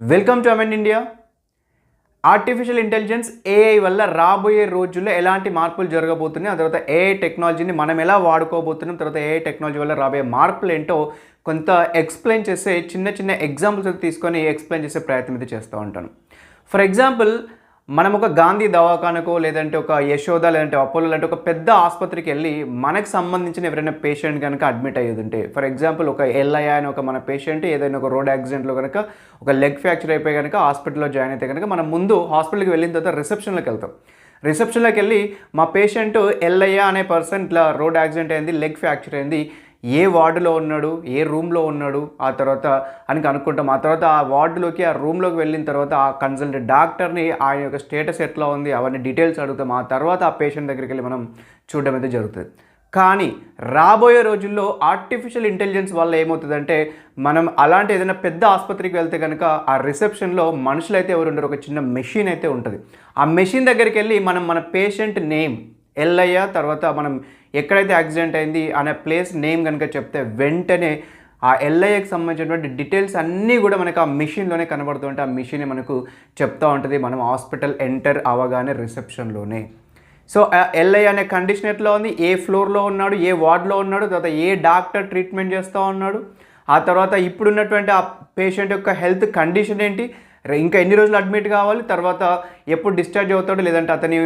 Welcome to amend India artificial intelligence AI వల్ల రాబోయే రోజుల్లో ఎలాంటి మార్పులు జరగబోతున్నాయి? ఆ తర్వాత ఏఐ టెక్నాలజీని మనం ఎలా వాడుకోబోతున్నాం? తర్వాత ఏఐ టెక్నాలజీ వల్ల రాబోయే మార్పులు ఏంటో కొంత ఎక్స్ప్లెయిన్ చేసే చిన్న చిన్న ఎగ్జాంపుల్స్ తీసుకొని ఎక్స్ప్లెయిన్ చేసే ప్రయత్నం అయితే చేస్తూ ఉంటాను. ఫర్ ఎగ్జాంపుల్ మనం ఒక గాంధీ దవాఖానకో లేదంటే ఒక యశోద లేదంటే అపోలో లాంటి ఒక పెద్ద ఆసుపత్రికి వెళ్ళి మనకు సంబంధించిన ఎవరైనా పేషెంట్ కనుక అడ్మిట్ అయ్యేది ఉంటే ఫర్ ఎగ్జాంపుల్ ఒక ఎల్ఐ అని ఒక మన పేషెంట్ ఏదైనా ఒక రోడ్ యాక్సిడెంట్లో కనుక ఒక లెగ్ ఫ్రాక్చర్ అయిపోయి కనుక హాస్పిటల్లో జాయిన్ అయితే కనుక మనం ముందు హాస్పిటల్కి వెళ్ళిన తర్వాత రిసెప్షన్లోకి వెళ్తాం. రిసెప్షన్లోకి వెళ్ళి మా పేషెంట్ ఎల్ఐఏ అనే పర్సన్ ఇట్లా రోడ్ యాక్సిడెంట్ అయింది లెగ్ ఫ్రాక్చర్ అయింది ఏ వార్డులో ఉన్నాడు ఏ రూమ్లో ఉన్నాడు ఆ తర్వాత అని అనుకుంటాం ఆ తర్వాత ఆ వార్డులోకి ఆ రూమ్లోకి వెళ్ళిన తర్వాత ఆ కన్సల్ట్ డాక్టర్ని ఆయన యొక్క స్టేటస్ ఎట్లా ఉంది అవన్నీ డీటెయిల్స్ అడుగుతాం. ఆ తర్వాత ఆ పేషెంట్ దగ్గరికి వెళ్ళి మనం చూడడం అయితే జరుగుతుంది. కానీ రాబోయే రోజుల్లో ఆర్టిఫిషియల్ ఇంటెలిజెన్స్ వల్ల ఏమవుతుందంటే మనం అలాంటి ఏదైనా పెద్ద ఆసుపత్రికి వెళ్తే కనుక ఆ రిసెప్షన్లో మనుషులైతే ఎవరు ఉండరు ఒక చిన్న మెషిన్ అయితే ఉంటుంది. ఆ మెషిన్ దగ్గరికి వెళ్ళి మనం మన పేషెంట్ నేమ్ ఎల్లయ్య తర్వాత మనం ఎక్కడైతే యాక్సిడెంట్ అయింది అనే ప్లేస్ నేమ్ కనుక చెప్తే వెంటనే ఆ ఎల్ఐఏకి సంబంధించినటువంటి డీటెయిల్స్ అన్నీ కూడా మనకు ఆ మిషన్లోనే కనబడుతుంటే ఆ మిషన్ మనకు చెప్తూ ఉంటుంది. మనం హాస్పిటల్ ఎంటర్ అవ్వగానే రిసెప్షన్లోనే. సో ఎల్ఐ అనే కండిషన్ ఎట్లా ఉంది? ఏ ఫ్లోర్లో ఉన్నాడు? ఏ వార్డ్లో ఉన్నాడు? తర్వాత ఏ డాక్టర్ ట్రీట్మెంట్ చేస్తూ ఉన్నాడు? ఆ తర్వాత ఇప్పుడున్నటువంటి ఆ పేషెంట్ యొక్క హెల్త్ కండిషన్ ఏంటి? ఇంకా ఎన్ని రోజులు అడ్మిట్ కావాలి? తర్వాత ఎప్పుడు డిశ్చార్జ్ అవుతాడు? లేదంటే అతని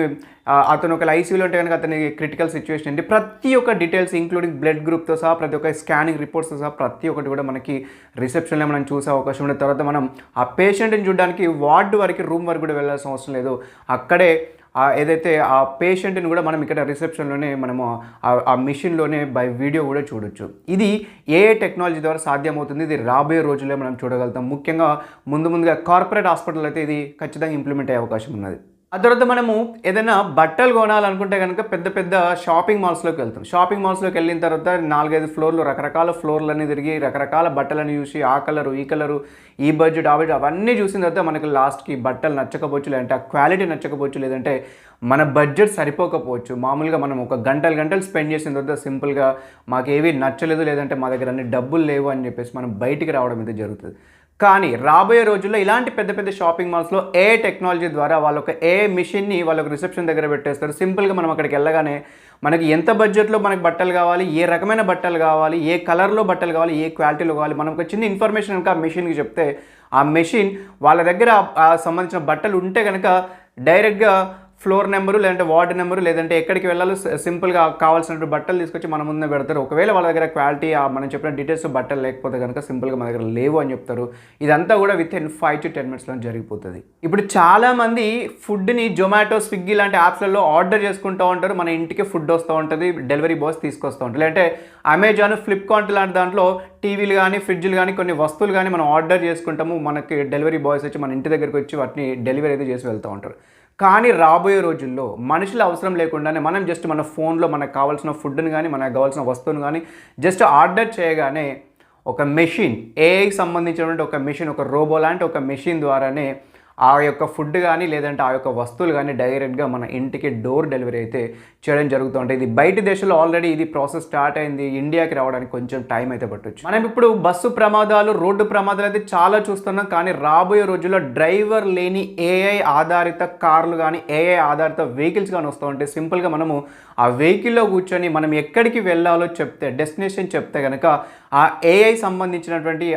అతను ఒక ఐసీయూలో ఉంటే కనుక అతని క్రిటికల్ సిచ్యువేషన్ ఏంటి? ప్రతి ఒక్క డీటెయిల్స్ ఇంక్లూడింగ్ బ్లడ్ గ్రూప్తో సహా ప్రతి ఒక్క స్కానింగ్ రిపోర్ట్స్తో సహా ప్రతి ఒక్కటి కూడా మనకి రిసెప్షన్లో మనం చూసే అవకాశం ఉంటుంది తర్వాత మనం ఆ పేషెంట్ని చూడడానికి వార్డు వరకు రూమ్ వరకు కూడా వెళ్ళాల్సిన అవసరం లేదు. అక్కడే ఏదైతే ఆ పేషెంట్ని కూడా మనం ఇక్కడ రిసెప్షన్లోనే మనము ఆ- మిషన్లోనే బై వీడియో కూడా చూడొచ్చు. ఇది ఏ టెక్నాలజీ ద్వారా సాధ్యమవుతుంది. ఇది రాబోయే రోజుల్లో మనం చూడగలుగుతాం. ముఖ్యంగా ముందు ముందుగా కార్పొరేట్ హాస్పిటల్ అయితే ఇది ఖచ్చితంగా ఇంప్లిమెంట్ అయ్యే అవకాశం ఉన్నది. ఆ తర్వాత మనము ఏదైనా బట్టలు కొనాలనుకుంటే కనుక పెద్ద పెద్ద షాపింగ్ మాల్స్లోకి వెళ్తాం. షాపింగ్ మాల్స్లోకి వెళ్ళిన తర్వాత నాలుగైదు ఫ్లోర్లు రకరకాల ఫ్లోర్లన్నీ తిరిగి రకరకాల బట్టలను చూసి ఆ కలరు ఈ కలరు ఈ బడ్జెట్ ఆ బడ్జెట్ అవన్నీ చూసిన తర్వాత మనకి లాస్ట్కి బట్టలు నచ్చకపోవచ్చు లేదంటే ఆ క్వాలిటీ నచ్చకపోవచ్చు లేదంటే మన బడ్జెట్ సరిపోకపోవచ్చు. మామూలుగా మనం ఒక గంటలు గంటలు స్పెండ్ చేసిన తర్వాత సింపుల్గా మాకు ఏవి నచ్చలేదు లేదంటే మా దగ్గర అన్ని డబ్బులు లేవు అని చెప్పేసి మనం బయటికి రావడం అయితే జరుగుతుంది. కానీ రాబోయే రోజుల్లో ఇలాంటి పెద్ద పెద్ద షాపింగ్ మాల్స్లో ఏ టెక్నాలజీ ద్వారా వాళ్ళొక ఏ మిషన్ని వాళ్ళకి రిసెప్షన్ దగ్గర పెట్టేస్తారు? సింపుల్గా మనం అక్కడికి వెళ్ళగానే మనకి ఎంత బడ్జెట్లో మనకి బట్టలు కావాలి ఏ రకమైన బట్టలు కావాలి ఏ కలర్లో బట్టలు కావాలి ఏ క్వాలిటీలో కావాలి మనం ఒక చిన్న ఇన్ఫర్మేషన్ కనుక ఆ మెషిన్కి చెప్తే ఆ మెషిన్ వాళ్ళ దగ్గర ఆ సంబంధించిన బట్టలు ఉంటే కనుక డైరెక్ట్గా ఫ్లోర్ నెంబరు లేదంటే వార్డ్ నెంబరు లేదంటే ఎక్కడికి వెళ్ళాలో సింపుల్గా కావాల్సినటువంటి బట్టలు తీసుకొచ్చి మన ముందే పెడతారు. ఒకవేళ వాళ్ళ దగ్గర క్వాలిటీ మనం చెప్పిన డీటెయిల్స్ బట్టలు లేకపోతే కనుక సింపుల్గా మన దగ్గర లేవు అని చెప్తారు. ఇదంతా కూడా with in five to ten మినిట్స్లో జరిగిపోతుంది. ఇప్పుడు చాలామంది ఫుడ్ని జొమాటో స్విగ్గీ లాంటి యాప్స్లలో ఆర్డర్ చేసుకుంటూ ఉంటారు. మన ఇంటికి ఫుడ్ వస్తూ ఉంటుంది డెలివరీ బాయ్స్ తీసుకొస్తూ ఉంటారు. లేదంటే అమెజాన్ ఫ్లిప్కార్ట్ లాంటి దాంట్లో టీవీలు కానీ ఫ్రిడ్జ్లు కానీ కొన్ని వస్తువులు కానీ మనం ఆర్డర్ చేసుకుంటాము. మనకి డెలివరీ బాయ్స్ వచ్చి మన ఇంటి దగ్గరికి వచ్చి వాటిని డెలివరీ అయితే చేసి వెళ్తూ ఉంటారు. కానీ రాబోయే రోజుల్లో మనుషుల అవసరం లేకుండానే మనం జస్ట్ మన ఫోన్లో మనకు కావాల్సిన ఫుడ్ని కానీ మనకు కావాల్సిన వస్తువును కానీ జస్ట్ ఆర్డర్ చేయగానే ఒక మెషిన్ ఏఐకి సంబంధించినటువంటి ఒక మెషిన్ ఒక రోబో లాంటి ఒక మెషిన్ ద్వారానే ఆ యొక్క ఫుడ్ కానీ లేదంటే ఆ యొక్క వస్తువులు కానీ డైరెక్ట్గా మన ఇంటికి డోర్ డెలివరీ అయితే చేయడం జరుగుతూ ఇది బయట దేశంలో ఆల్రెడీ ఇది ప్రాసెస్ స్టార్ట్ అయింది. ఇండియాకి రావడానికి కొంచెం టైం అయితే పట్టొచ్చు. మనం ఇప్పుడు బస్సు ప్రమాదాలు రోడ్డు ప్రమాదాలు అయితే చాలా చూస్తున్నాం. కానీ రాబోయే రోజుల్లో డ్రైవర్ లేని ఏఐ ఆధారిత కార్లు కానీ ఏఐ ఆధారిత వెహికల్స్ కానీ వస్తూ ఉంటే సింపుల్గా మనము ఆ వెహికల్లో కూర్చొని మనం ఎక్కడికి వెళ్ళాలో చెప్తే డెస్టినేషన్ చెప్తే కనుక ఆ ఏఐ సంబంధించినటువంటి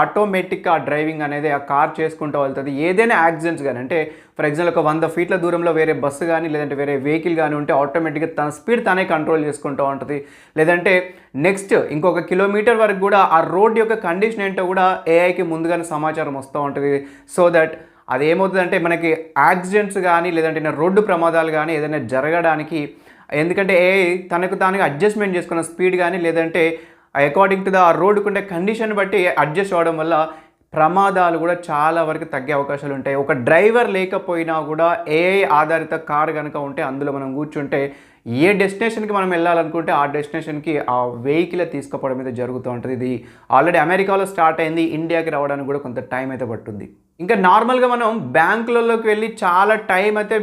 ఆటోమేటిక్ ఆ డ్రైవింగ్ అనేది ఆ కార్ చేసుకుంటూ వెళ్తుంది. ఏదైనా యాక్సిడెంట్స్ కానీ అంటే ఫర్ ఎగ్జాంపుల్ ఒక వంద ఫీట్ల దూరంలో వేరే బస్సు కానీ లేదంటే వేరే వెహికల్ కానీ ఉంటే ఆటోమేటిక్గా తన స్పీడ్ తనే కంట్రోల్ చేసుకుంటూ ఉంటుంది. లేదంటే నెక్స్ట్ ఇంకొక కిలోమీటర్ వరకు కూడా ఆ రోడ్ యొక్క కండిషన్ ఏంటో కూడా ఏఐకి ముందుగానే సమాచారం వస్తూ ఉంటుంది. సో దట్ అది ఏమవుతుందంటే మనకి యాక్సిడెంట్స్ కానీ లేదంటే రోడ్డు ప్రమాదాలు కానీ ఏదైనా జరగడానికి ఎందుకంటే ఏ తనకు తానుగా అడ్జస్ట్మెంట్ చేసుకున్న స్పీడ్ కానీ లేదంటే అకార్డింగ్ టు ద రోడ్డుకుంటే కండిషన్ బట్టి అడ్జస్ట్ అవ్వడం వల్ల ప్రమాదాలు కూడా చాలా వరకు తగ్గే అవకాశాలు ఉంటాయి. ఒక డ్రైవర్ లేకపోయినా కూడా ఏఐ ఆధారిత కార్ కనుక ఉంటే అందులో మనం కూర్చుంటే ఏ డెస్టినేషన్కి మనం వెళ్ళాలనుకుంటే ఆ డెస్టినేషన్కి ఆ వెహికల్ తీసుకుపోవడం అయితే జరుగుతూ ఉంటుంది. ఇది ఆల్రెడీ అమెరికాలో స్టార్ట్ అయింది ఇండియాకి రావడానికి కూడా కొంత టైం అయితే పట్టుంది. ఇంకా నార్మల్గా మనం బ్యాంకులలోకి వెళ్ళి చాలా టైం అయితే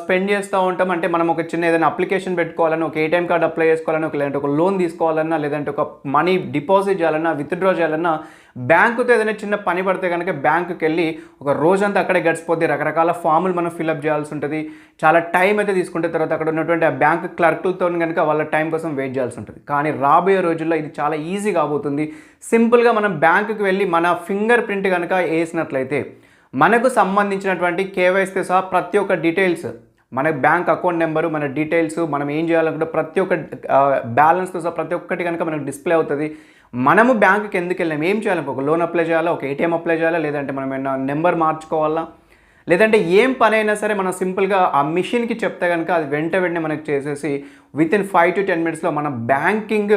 స్పెండ్ చేస్తూ ఉంటాం. అంటే మనం ఒక చిన్న ఏదైనా అప్లికేషన్ పెట్టుకోవాలన్నా ఒక ఏటీఎం కార్డ్ అప్లై చేసుకోవాలన్నా ఒక లేదంటే ఒక లోన్ తీసుకోవాలన్నా లేదంటే ఒక మనీ డిపాజిట్ చేయాలన్నా విత్డ్రా చేయాలన్నా బ్యాంకుతో ఏదైనా చిన్న పని పడితే కనుక బ్యాంకుకి వెళ్ళి ఒక రోజంతా అక్కడే గడిచిపోద్ది. రకరకాల ఫాములు మనం ఫిల్అప్ చేయాల్సి ఉంటుంది. చాలా టైం అయితే తీసుకుంటే తర్వాత అక్కడ ఉన్నటువంటి ఆ బ్యాంక్ క్లర్క్లతో కనుక వాళ్ళ టైం కోసం వెయిట్ చేయాల్సి ఉంటుంది. కానీ రాబోయే రోజుల్లో ఇది చాలా ఈజీ కాబోతుంది. సింపుల్గా మనం బ్యాంకుకి వెళ్ళి మన ఫింగర్ ప్రింట్ కనుక వేసినట్లయితే మనకు సంబంధించినటువంటి కేవైసీతో సహా ప్రతి ఒక్క డీటెయిల్స్ మన బ్యాంక్ అకౌంట్ నెంబరు మన డీటెయిల్స్ మనం ఏం చేయాలనుకుంటే ప్రతి ఒక్క బ్యాలెన్స్తో సహా ప్రతి ఒక్కటి కనుక మనకు డిస్ప్లే అవుతుంది. మనము బ్యాంకుకి ఎందుకు వెళ్ళాము ఏం చేయాలి? ఒక లోన్ అప్లై చేయాలా? ఒక ఏటీఎం అప్లై చేయాలా? లేదంటే మనం ఏమైనా నెంబర్ మార్చుకోవాలా? లేదంటే ఏం పని అయినా సరే మనం సింపుల్గా ఆ మిషన్కి చెప్తే కనుక అది వెంట వెంటనే మనకు చేసేసి with in five to ten మినిట్స్లో మన బ్యాంకింగ్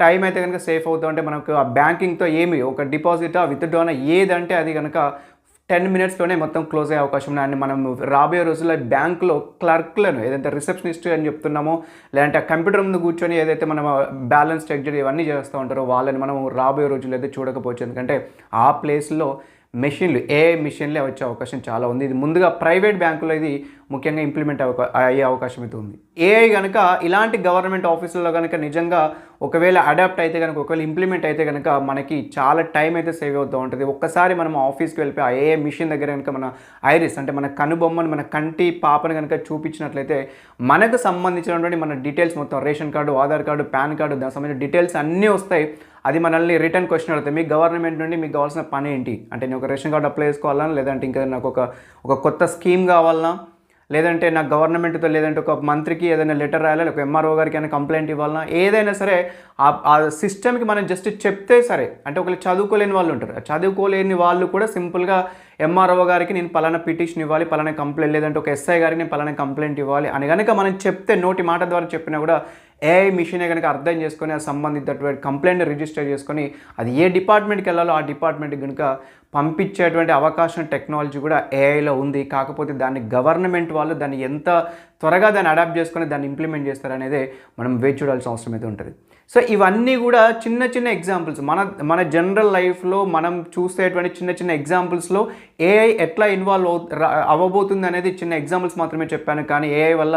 టైం అయితే కనుక సేఫ్ అవుతాం అంటే మనకు ఆ బ్యాంకింగ్తో ఏమి ఒక డిపాజిట్ విత్డ్రాన్ ఏదంటే అది కనుక టెన్ మినిట్స్లోనే మొత్తం క్లోజ్ అయ్యే అవకాశం ఉంది అండ్ మనం రాబోయే రోజుల్లో బ్యాంకులో క్లర్క్లను ఏదైతే రిసెప్షనిస్ట్ అని చెప్తున్నామో లేదంటే ఆ కంప్యూటర్ ముందు కూర్చొని ఏదైతే మనం బ్యాలెన్స్ చెక్ చేయడం ఇవన్నీ చేస్తూ ఉంటారో వాళ్ళని మనం రాబోయే రోజుల్లో అయితే చూడకపోవచ్చు. ఎందుకంటే ఆ ప్లేస్లో మెషిన్లు ఏఐ మెషిన్లే వచ్చే అవకాశం చాలా ఉంది. ఇది ముందుగా ప్రైవేట్ బ్యాంకులో ఇది ముఖ్యంగా ఇంప్లిమెంట్ అవకా అయ్యే అవకాశం అయితే ఉంది. ఏఐ కనుక ఇలాంటి గవర్నమెంట్ ఆఫీసుల్లో కనుక నిజంగా ఒకవేళ అడాప్ట్ అయితే కనుక ఒకవేళ ఇంప్లిమెంట్ అయితే కనుక మనకి చాలా టైం అయితే సేవ్ అవుతూ ఉంటుంది. ఒక్కసారి మనం ఆఫీస్కి వెళ్ళిపోయి ఆ ఏఐ మిషన్ దగ్గర కనుక మన ఐరిస్ అంటే మన కనుబొమ్మను మన కంటి పాపను కనుక చూపించినట్లయితే మనకు సంబంధించినటువంటి మన డీటెయిల్స్ మొత్తం ration card Aadhaar card PAN card దానికి సంబంధించిన డీటెయిల్స్ అన్నీ వస్తాయి. అది మనల్ని రిటర్న్ క్వశ్చన్ అడుగుతాయి. మీ గవర్నమెంట్ నుండి మీకు కావాల్సిన పని ఏంటి? అంటే నేను ఒక రేషన్ కార్డు అప్లై చేసుకోవాలా లేదంటే ఇంకా నాకు ఒక ఒక కొత్త స్కీమ్ కావాలా లేదంటే నాకు గవర్నమెంట్తో లేదంటే ఒక మంత్రికి ఏదైనా లెటర్ రాయాలా? ఒక ఎంఆర్ఓ గారికి అయినా కంప్లైంట్ ఇవ్వాలన్నా? ఏదైనా సరే ఆ- ఆ సిస్టమ్కి మనం జస్ట్ చెప్తే సరే. అంటే ఒకళ్ళు చదువుకోలేని వాళ్ళు ఉంటారు. చదువుకోలేని వాళ్ళు కూడా సింపుల్గా ఎంఆర్ఓ గారికి నేను పలానా పిటిషన్ ఇవ్వాలి పలానా కంప్లైంట్ లేదంటే ఒక ఎస్ఐ గారికి నేను పలానా కంప్లైంట్ ఇవ్వాలి అని కనుక మనం చెప్తే నోటి మాట ద్వారా చెప్పినా కూడా ఏఐ మిషనే కనుక అర్థం చేసుకొని ఆ సంబంధితటువంటి కంప్లైంట్ రిజిస్టర్ చేసుకొని అది ఏ డిపార్ట్మెంట్కి వెళ్ళాలో ఆ డిపార్ట్మెంట్కి కనుక పంపించేటువంటి అవకాశం టెక్నాలజీ కూడా ఏఐలో ఉంది. కాకపోతే దాన్ని గవర్నమెంట్ వాళ్ళు దాన్ని ఎంత త్వరగా దాన్ని అడాప్ట్ చేసుకొని దాన్ని ఇంప్లిమెంట్ చేస్తారనేదే మనం వేచి చూడాల్సిన అవసరం అయితే ఉంటుంది. సో ఇవన్నీ కూడా చిన్న చిన్న ఎగ్జాంపుల్స్ మన మన జనరల్ లైఫ్లో మనం చూసేటువంటి చిన్న చిన్న ఎగ్జాంపుల్స్లో ఏఐ ఎట్లా ఇన్వాల్వ్ అవు రా- అవ్వబోతుంది అనేది చిన్న ఎగ్జాంపుల్స్ మాత్రమే చెప్పాను. కానీ ఏఐ వల్ల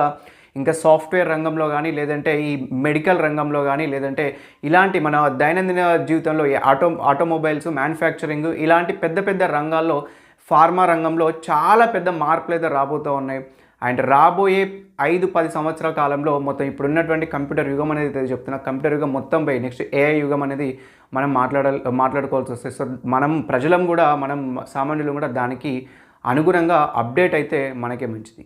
ఇంకా సాఫ్ట్వేర్ రంగంలో కానీ లేదంటే ఈ మెడికల్ రంగంలో కానీ లేదంటే ఇలాంటి మన దైనందిన జీవితంలో ఈ ఆటో ఆటోమొబైల్స్ మ్యానుఫ్యాక్చరింగ్ ఇలాంటి పెద్ద పెద్ద రంగాల్లో ఫార్మా రంగంలో చాలా పెద్ద మార్పులు అయితే రాబోతూ ఉన్నాయి. అండ్ రాబోయే ఐదు పది సంవత్సరాల కాలంలో మొత్తం ఇప్పుడు ఉన్నటువంటి కంప్యూటర్ యుగం అనేది చెప్తున్నా. కంప్యూటర్ యుగం మొత్తం పోయి నెక్స్ట్ ఏఐ యుగం అనేది మనం మాట్లాడ మాట్లాడుకోవాల్సి వస్తుంది. సో మనం ప్రజలం కూడా మనం సామాన్యులు కూడా దానికి అనుగుణంగా అప్డేట్ అయితే మనకే మంచిది.